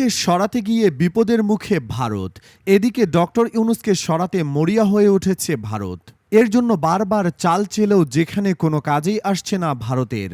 ইউনুসকে সরাতে গিয়ে বিপদের মুখে ভারত, এদিকে ডক্টর ইউনুসকে সরাতে মরিয়া হয়ে উঠেছে ভারত। এর জন্য বারবার চাল চেলেও যেখানে কোনো কাজেই আসছে না ভারতের।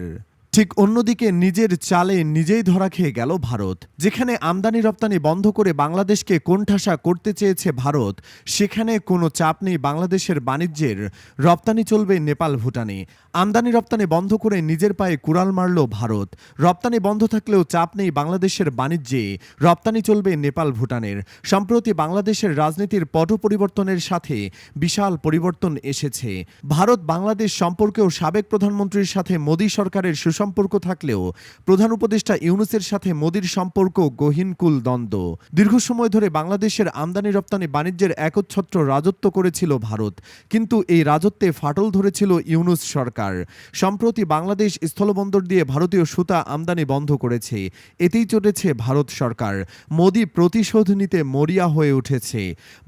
ঠিক অন্যদিকে নিজের চালে নিজেই ধরা খেয়ে গেল ভারত। যেখানে আমদানি রপ্তানি বন্ধ করে বাংলাদেশকে কোণঠাসা করতে চেয়েছে ভারত, সেখানে কোনো চাপ নেই বাংলাদেশের বাণিজ্যের। রপ্তানি চলবে নেপাল ভুটানে। আমদানি রপ্তানি বন্ধ করে নিজের পায়ে কুড়াল মারল ভারত। রপ্তানি বন্ধ থাকলেও চাপ নেই বাংলাদেশের বাণিজ্যে। রপ্তানি চলবে নেপাল ভুটানের। সম্প্রতি বাংলাদেশের রাজনীতির পট পরিবর্তনের সাথে বিশাল পরিবর্তন এসেছে। ভারত বাংলাদেশ সম্পর্কেও সাবেক প্রধানমন্ত্রীর সাথে মোদী সরকারের সুসম্পর্ক থাকলেও প্রধান উপদেষ্টা ইউনুসের সাথে মোদীর সম্পর্ক গহীনকুল দ্বন্দ্ব দীর্ঘ সময় ধরে বাংলাদেশের আমদানি রপ্তানি বাণিজ্যের একচ্ছত্র রাজত্ব করেছিল ভারত, কিন্তু এই রাজত্বে ফাটল ধরেছিল ইউনুস সরকার। সম্প্রতি বাংলাদেশ স্থলবন্দর দিয়ে ভারতীয় সুতা আমদানি বন্ধ করেছে, এতেই চলেছে ভারত সরকার। মোদী প্রতিশোধ নিতে মরিয়া হয়ে উঠেছে।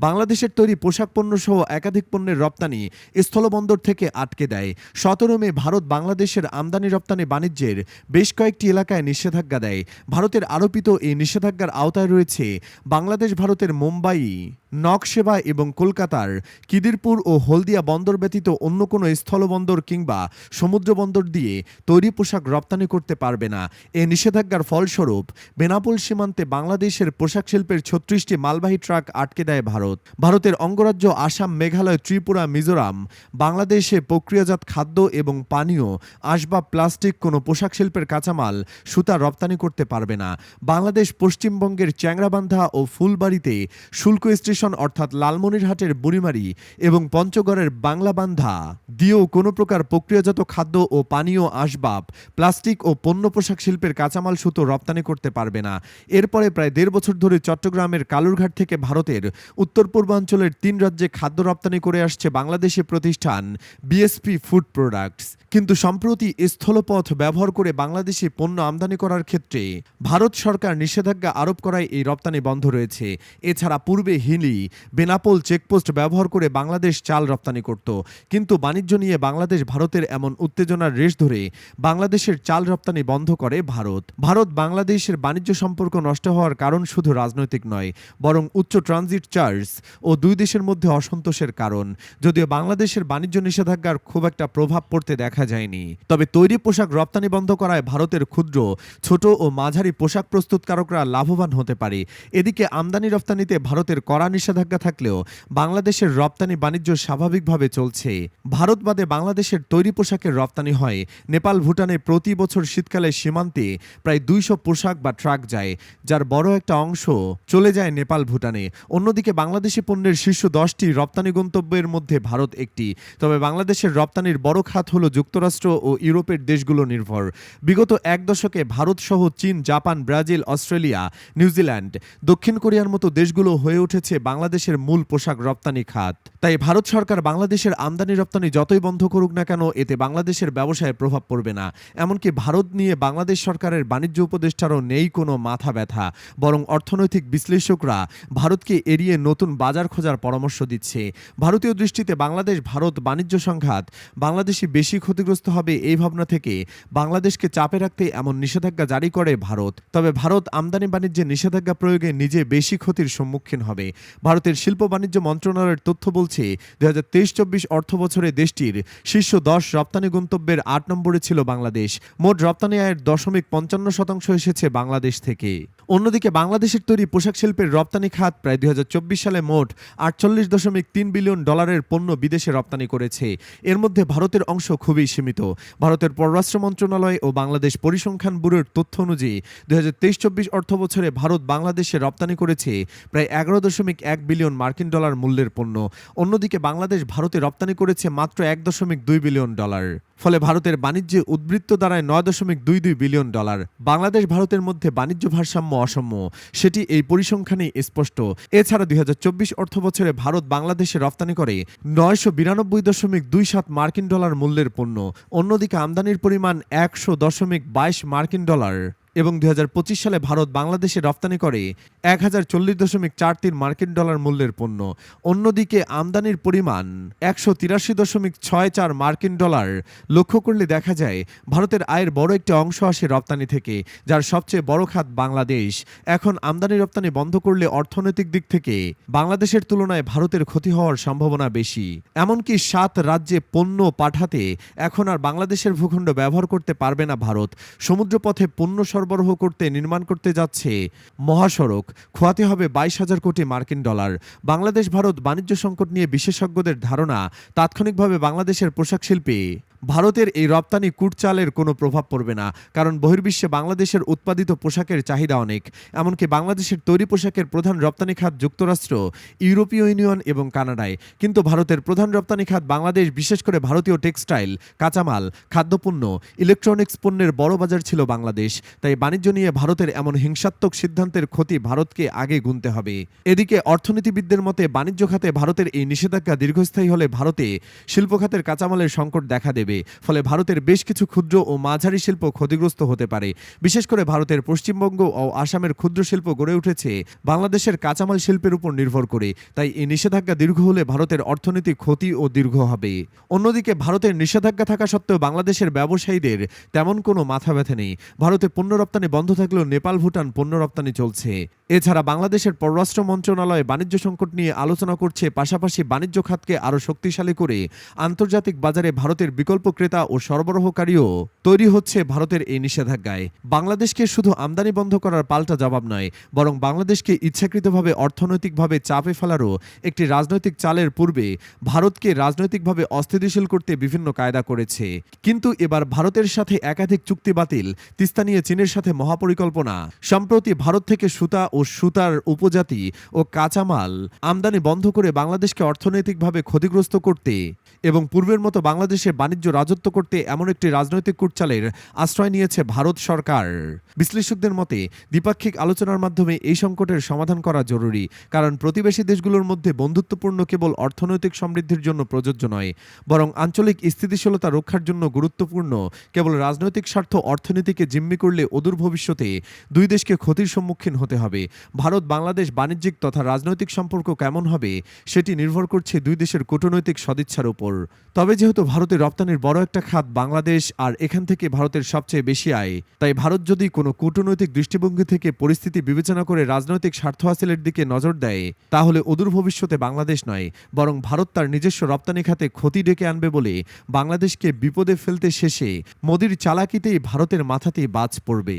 বাংলাদেশের তৈরি পোশাক পণ্য সহ একাধিক পণ্যের রপ্তানি স্থলবন্দর থেকে আটকে দেয়। সতেরো মে ভারত বাংলাদেশের আমদানি রপ্তানি বাণিজ্যের বেশ কয়েকটি এলাকায় নিষেধাজ্ঞা দেয়। ভারতের আরোপিত এই নিষেধাজ্ঞার আওতায় রয়েছে বাংলাদেশ, ভারতের মুম্বাই। নকশেবা এবং কলকাতার কিদিরপুর ও হলদিয়া বন্দর ব্যতীত অন্য কোনো স্থলবন্দর কিংবা সমুদ্র বন্দর দিয়ে তৈরি পোশাক রপ্তানি করতে পারবে না। এ নিষেধাজ্ঞার ফলস্বরূপ বেনাপোল সীমান্তে বাংলাদেশের পোশাক শিল্পের ছত্রিশটি মালবাহী ট্রাক আটকে দেয় ভারত। ভারতের অঙ্গরাজ্য আসাম, মেঘালয়, ত্রিপুরা, মিজোরাম, বাংলাদেশে প্রক্রিয়াজাত খাদ্য এবং পানীয়, আসবাব, প্লাস্টিক কোনো পোশাক শিল্পের কাঁচামাল, সুতা রপ্তানি করতে পারবে না। বাংলাদেশ পশ্চিমবঙ্গের চ্যাংরাবান্ধা ও ফুলবাড়িতে শুল্ক স্টেশন অর্থাৎ লালমনিরহাটের বুড়িমারি এবং পঞ্চগড়ের বাংলাবান্ধা, দিয়েও কোনো প্রকার প্রক্রিয়াজাত খাদ্য ও পানীয় আসবাব, প্লাস্টিক ও পণ্য পোশাক শিল্পের কাঁচামাল সুতো রপ্তানি করতে পারবে না। এরপরে প্রায় দেড় বছর ধরে চট্টগ্রামের কালুরঘাট থেকে ভারতের উত্তর পূর্বাঞ্চলের তিন রাজ্যে খাদ্য রপ্তানি করে আসছে বাংলাদেশি প্রতিষ্ঠান বিএসপি ফুড প্রোডাক্টস কিন্তু সম্প্রতি স্থলপথ ব্যবহার করে বাংলাদেশে পণ্য আমদানি করার ক্ষেত্রে ভারত সরকার নিষেধাজ্ঞা আরোপ করায় এই রপ্তানি বন্ধ রয়েছে। এছাড়া পূর্বে হিলি বেনাপোল চেকপোস্ট ব্যবহার করে বাংলাদেশ চাল রপ্তানি করত। কিন্তু বাণিজ্য নিয়ে বাংলাদেশ ভারতের এমন উত্তেজনার রেশ ধরে বাংলাদেশের চাল রপ্তানি বন্ধ করে ভারত। ভারত বাংলাদেশের বাণিজ্য সম্পর্ক নষ্ট হওয়ার কারণ শুধু রাজনৈতিক নয়, বরং উচ্চ ট্রানজিট চার্জ ও দুই দেশের মধ্যে অসন্তোষের কারণ। যদিও বাংলাদেশের বাণিজ্য নিষেধাজ্ঞার খুব একটা প্রভাব পড়তে দেখা যায়নি। তবে তৈরি পোশাক রপ্তানি বন্ধ করায় ভারতের ক্ষুদ্র, ছোট ও মাঝারি পোশাক প্রস্তুতকারকরা লাভবান হতে পারে। এদিকে আমদানি রপ্তানিতে ভারতের কড়া নিষেধাজ্ঞা থাকলেও বাংলাদেশের রপ্তানি বাণিজ্য স্বাভাবিকভাবে চলছে। ভারত বাদে বাংলাদেশের তৈরি পোশাকের রপ্তানি হয়। নেপাল ভুটানে প্রতি বছর শীতকালে সীমান্তে প্রায় দুইশো পোশাক বা ট্রাক যায়, যার বড় একটা অংশ চলে যায় নেপাল ভুটানে। অন্যদিকে বাংলাদেশি পণ্যের শীর্ষ দশটি রপ্তানি গন্তব্যের মধ্যে ভারত একটি। তবে বাংলাদেশের রপ্তানির বড় খাত হল যুক্তরাষ্ট্র ও ইউরোপের দেশগুলো নির্ভর। বিগত এক দশকে ভারত সহ চীন, জাপান, ব্রাজিল, অস্ট্রেলিয়া, নিউজিল্যান্ড, দক্ষিণ কোরিয়ার মতো দেশগুলো হয়ে উঠেছে বাংলাদেশের মূল পোশাক রপ্তানি খাত। তাই ভারত সরকার বাংলাদেশের আমদানি রপ্তানি যতই বন্ধ করুক না কেন, এতে বাংলাদেশের ব্যবসায় প্রভাব পড়বে না। এমনকি ভারত নিয়ে বাংলাদেশ সরকারের বাণিজ্য উপদেষ্টারও নেই কোনো মাথা ব্যথা। বরং অর্থনৈতিক বিশ্লেষকরা ভারতকে এড়িয়ে নতুন বাজার খোঁজার পরামর্শ দিচ্ছে। ভারতীয় দৃষ্টিতে বাংলাদেশ, ভারত বাণিজ্য সংঘাত বাংলাদেশি বেশি ক্ষতিগ্রস্ত হবে এই ভাবনা থেকে বাংলাদেশকে চাপে রাখতে এমন নিষেধাজ্ঞা জারি করে ভারত। তবে ভারত আমদানি বাণিজ্যে নিষেধাজ্ঞা প্রয়োগে নিজে বেশি ক্ষতির সম্মুখীন হবে। ভারতের শিল্প বাণিজ্য মন্ত্রণালয়ের তথ্য বলছে দু হাজার তেইশ চব্বিশ অর্থ বছরে দেশটির শীর্ষ দশ রপ্তানি গন্তব্যের আট নম্বরে ছিল বাংলাদেশ। মোট রপ্তানি আয়ের দশমিক পঞ্চান্ন শতাংশ এসেছে বাংলাদেশ থেকে। অন্যদিকে বাংলাদেশের তৈরি পোশাক শিল্পের রপ্তানি খাত প্রায় দুই হাজার চব্বিশ সালে মোট আটচল্লিশ দশমিক তিন বিলিয়ন ডলারের পণ্য বিদেশে রপ্তানি করেছে। এর মধ্যে ভারতের অংশ খুবই সীমিত। ভারতের পররাষ্ট্র মন্ত্রণালয় ও বাংলাদেশ পরিসংখ্যান ব্যুরোর তথ্য অনুযায়ী দুই হাজার তেইশ চব্বিশ অর্থ বছরে ভারত বাংলাদেশে রপ্তানি করেছে প্রায় এগারো দশমিক এক বিলিয়ন মার্কিন ডলার মূল্যের পণ্য। অন্যদিকে বাংলাদেশ ভারতে রপ্তানি করেছে মাত্র এক দশমিক দুই বিলিয়ন ডলার। ফলে ভারতের বাণিজ্যে উদ্বৃত্ত দাঁড়ায় নয় দশমিক দুই দুই বিলিয়ন ডলার। বাংলাদেশ ভারতের মধ্যে বাণিজ্য ভারসাম্য অসম্য সেটি এই পরিসংখ্যানেই স্পষ্ট। এছাড়া দুই হাজার চব্বিশ অর্থ বছরে ভারত বাংলাদেশে রপ্তানি করে নয়শো বিরানব্বই দশমিক দুই সাত মার্কিন ডলার মূল্যের পণ্য। অন্যদিকে আমদানির পরিমাণ একশো দশমিক বাইশ মার্কিন ডলার। এবং দু হাজার পঁচিশ সালে ভারত বাংলাদেশে রপ্তানি করে এক হাজার চল্লিশ দশমিক চার তিন মার্কিন ডলার মূল্যের পণ্য। অন্যদিকে আমদানির পরিমাণ একশো তিরাশি দশমিক ছয় চার মার্কিন ডলার। লক্ষ্য করলে দেখা যায়, ভারতের আয়ের বড় একটি অংশ আসে রপ্তানি থেকে, যার সবচেয়ে বড় খাত বাংলাদেশ। এখন আমদানি রপ্তানি বন্ধ করলে অর্থনৈতিক দিক থেকে বাংলাদেশের তুলনায় ভারতের ক্ষতি হওয়ার সম্ভাবনা বেশি। এমনকি সাত রাজ্যে পণ্য পাঠাতে এখন আর বাংলাদেশের ভূখণ্ড ব্যবহার করতে পারবে না ভারত। সমুদ্রপথে পণ্য সরবরাহ করতে, নির্মাণ করতে যাচ্ছে মহাসড়ক। খোয়াতে হবে বাইশ হাজার কোটি মার্কিন ডলার। বাংলাদেশ, ভারত বাণিজ্য সংকট নিয়ে বিশেষজ্ঞদের ধারণা। তাৎক্ষণিকভাবে বাংলাদেশের পোশাক শিল্পে ভারতের এই রপ্তানি কুটচালের কোনো প্রভাব পড়বে না, কারণ বহির্বিশ্বে বাংলাদেশের উৎপাদিত পোশাকের চাহিদা অনেক। এমনকি বাংলাদেশের তৈরি পোশাকের প্রধান রপ্তানি খাত যুক্তরাষ্ট্র, ইউরোপীয় ইউনিয়ন এবং কানাডায়। কিন্তু ভারতের প্রধান রপ্তানি খাত বাংলাদেশ, বিশেষ করে ভারতীয় টেক্সটাইল, কাঁচামাল, খাদ্যপণ্য, ইলেকট্রনিক্স পণ্যের বড় বাজার ছিল বাংলাদেশ। তাই বাণিজ্য নিয়ে ভারতের এমন হিংসাত্মক সিদ্ধান্তের ক্ষতি ভারতকে আগে গুনতে হবে। এদিকে অর্থনীতিবিদদের মতে, বাণিজ্য খাতে ভারতের এই নিষেধাজ্ঞা দীর্ঘস্থায়ী হলে ভারতে শিল্প খাতের কাঁচামালের সংকট দেখা দেবে। ফলে ভারতের বেশ কিছু ক্ষুদ্র ও মাঝারি শিল্প ক্ষতিগ্রস্ত হতে পারে। বিশেষ করে ভারতের পশ্চিমবঙ্গ ও আসামের ক্ষুদ্র শিল্প গড়ে উঠেছে বাংলাদেশের কাঁচামাল শিল্পের উপর নির্ভর করে। তাই এই নিষেধাজ্ঞা দীর্ঘ হলে ভারতের অর্থনৈতিক ক্ষতি ও দীর্ঘ হবে। অন্যদিকে ভারতের নিষেধাজ্ঞা থাকা সত্ত্বেও বাংলাদেশের ব্যবসায়ীদের তেমন কোনো মাথা ব্যথা নেই। ভারতে পণ্য রপ্তানি বন্ধ থাকলেও নেপাল, ভুটান পণ্য রপ্তানি চলছে। এছাড়া বাংলাদেশের পররাষ্ট্র মন্ত্রণালয় বাণিজ্য সংকট নিয়ে আলোচনা করছে, পাশাপাশি বাণিজ্য খাতকে আরও শক্তিশালী করে আন্তর্জাতিক বাজারে ভারতের বিকল্প ক্রেতা ও সরবরাহকারীও তৈরি হচ্ছে ভারতের এই নিষেধাজ্ঞায়। বাংলাদেশকে শুধু আমদানি বন্ধ করার পাল্টা জবাব নয়, বরং বাংলাদেশকে ইচ্ছাকৃতভাবে অর্থনৈতিকভাবে চাপে ফেলারও একটি রাজনৈতিক চালের পূর্বে ভারতকে রাজনৈতিকভাবে অস্থিতিশীল করতে বিভিন্ন কায়দা করেছে। কিন্তু এবার ভারতের সাথে একাধিক চুক্তি বাতিল, তিস্তা নিয়ে চীনের সাথে মহাপরিকল্পনা। সম্প্রতি ভারত থেকে সুতা ও সুতার উপজাতি ও কাঁচামাল আমদানি বন্ধ করে বাংলাদেশকে অর্থনৈতিকভাবে ক্ষতিগ্রস্ত করতে এবং পূর্বের মতো বাংলাদেশে বাণিজ্য রাজত্ব করতে এমন একটি রাজনৈতিক কুটচালের আশ্রয় নিয়েছে ভারত সরকার। বিশ্লেষকদের মতে, দ্বিপাক্ষিক আলোচনার মাধ্যমে এই সংকটের সমাধান করা জরুরি, কারণ প্রতিবেশী দেশগুলোর মধ্যে বন্ধুত্বপূর্ণ কেবল অর্থনৈতিক সমৃদ্ধির জন্য প্রযোজ্য নয়, বরং আঞ্চলিক স্থিতিশীলতা রক্ষার জন্য গুরুত্বপূর্ণ। কেবল রাজনৈতিক স্বার্থ অর্থনীতিকে জিম্মি করলে অদূর ভবিষ্যতে দুই দেশকে ক্ষতির সম্মুখীন হতে হবে। ভারত, বাংলাদেশ বাণিজ্যিক তথা রাজনৈতিক সম্পর্ক কেমন হবে, সেটি নির্ভর করছে দুই দেশের কূটনৈতিক সদিচ্ছার উপর। তবে যেহেতু ভারতের রপ্তানির বড় একটা খাত বাংলাদেশ, আর এখান থেকে ভারতের সবচেয়ে বেশি আয়, তাই ভারত যদি কোনো কূটনৈতিক দৃষ্টিভঙ্গি থেকে পরিস্থিতি বিবেচনা করে রাজনৈতিক স্বার্থ হাসিলের দিকে নজর দেয়, তাহলে অদূর ভবিষ্যতে বাংলাদেশ নয়, বরং ভারত তার নিজস্ব রপ্তানি খাতে ক্ষতি ডেকে আনবে বলে বাংলাদেশকে বিপদে ফেলতে শেষে মোদির চালাকিতেই ভারতের মাথাতেই বাজ পড়বে।